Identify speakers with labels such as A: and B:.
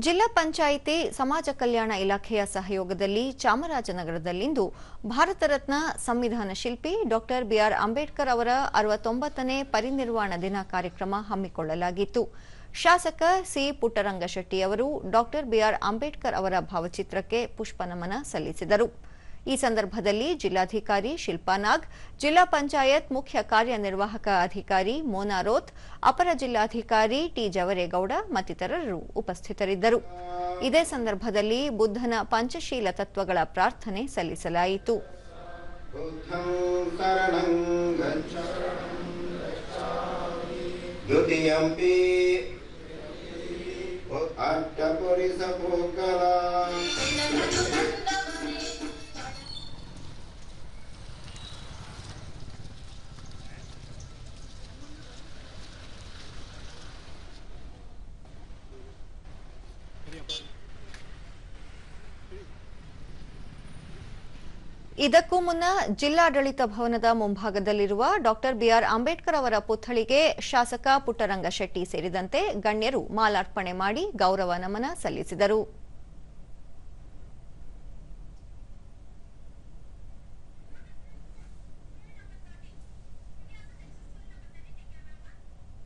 A: ಜಿಲ್ಲಾ ಪಂಚಾಯಿತಿ ಸಮಾಜ ಕಲ್ಯಾಣ ಇಲಾಖೆಯ ಸಹಯೋಗದಲ್ಲಿ ಚಾಮರಾಜನಗರದಲ್ಲಿಂದು ಭಾರತ ರತ್ನ ಸಂವಿಧಾನ ಶಿಲ್ಪಿ ಡಾಕ್ಟರ್ ಬಿಆರ್ ಅಂಬೇಡ್ಕರ್ ಅವರ ಅರವತ್ತೊಂಬತ್ತನೇ ಪರಿನಿರ್ವಾಣ ದಿನ ಕಾರ್ಯಕ್ರಮ ಹಮ್ಮಿಕೊಳ್ಳಲಾಗಿತ್ತು. ಶಾಸಕ ಸಿ ಪುಟ್ಟರಂಗಶೆಟ್ಟಿ ಅವರು ಡಾಕ್ಟರ್ ಬಿಆರ್ ಅಂಬೇಡ್ಕರ್ ಅವರ ಭಾವಚಿತ್ರಕ್ಕೆ ಪುಷ್ಪನಮನ ಸಲ್ಲಿಸಿದರು. ಈ ಸಂದರ್ಭದಲ್ಲಿ ಜಿಲ್ಲಾಧಿಕಾರಿ ಶಿಲ್ಪಾ ನಾಗ್ ಜಿಲ್ಲಾ ಪಂಚಾಯತ್ ಮುಖ್ಯ ಕಾರ್ಯನಿರ್ವಾಹಕ ಅಧಿಕಾರಿ ಮೋನಾ ರೋತ್ ಅಪರ ಜಿಲ್ಲಾಧಿಕಾರಿ ಟಿ ಜವರೇಗೌಡ ಮತ್ತಿತರರು ಉಪಸ್ಥಿತರಿದ್ದರು ಇದೇ ಸಂದರ್ಭದಲ್ಲಿ ಬುದ್ಧನ ಪಂಚಶೀಲ ತತ್ವಗಳ ಪ್ರಾರ್ಥನೆ ಸಲ್ಲಿಸಲಾಯಿತು
B: बुद्धं शरणं गच्छ
A: ಇದಕ್ಕೂ ಮುನ್ನ ಜಿಲ್ಲಾಡಳಿತ ಭವನದ ಮುಂಭಾಗದಲ್ಲಿರುವ ಡಾಕ್ಟರ್ ಬಿಆರ್ ಅಂಬೇಡ್ಕರ್ ಅವರ ಪುತ್ಥಳಿಗೆ ಶಾಸಕ ಪುಟ್ಟರಂಗ ಶೆಟ್ಟಿ ಸೇರಿದಂತೆ ಗಣ್ಯರು ಮಾಲಾರ್ಪಣೆ ಮಾಡಿ ಗೌರವ ನಮನ ಸಲ್ಲಿಸಿದರು.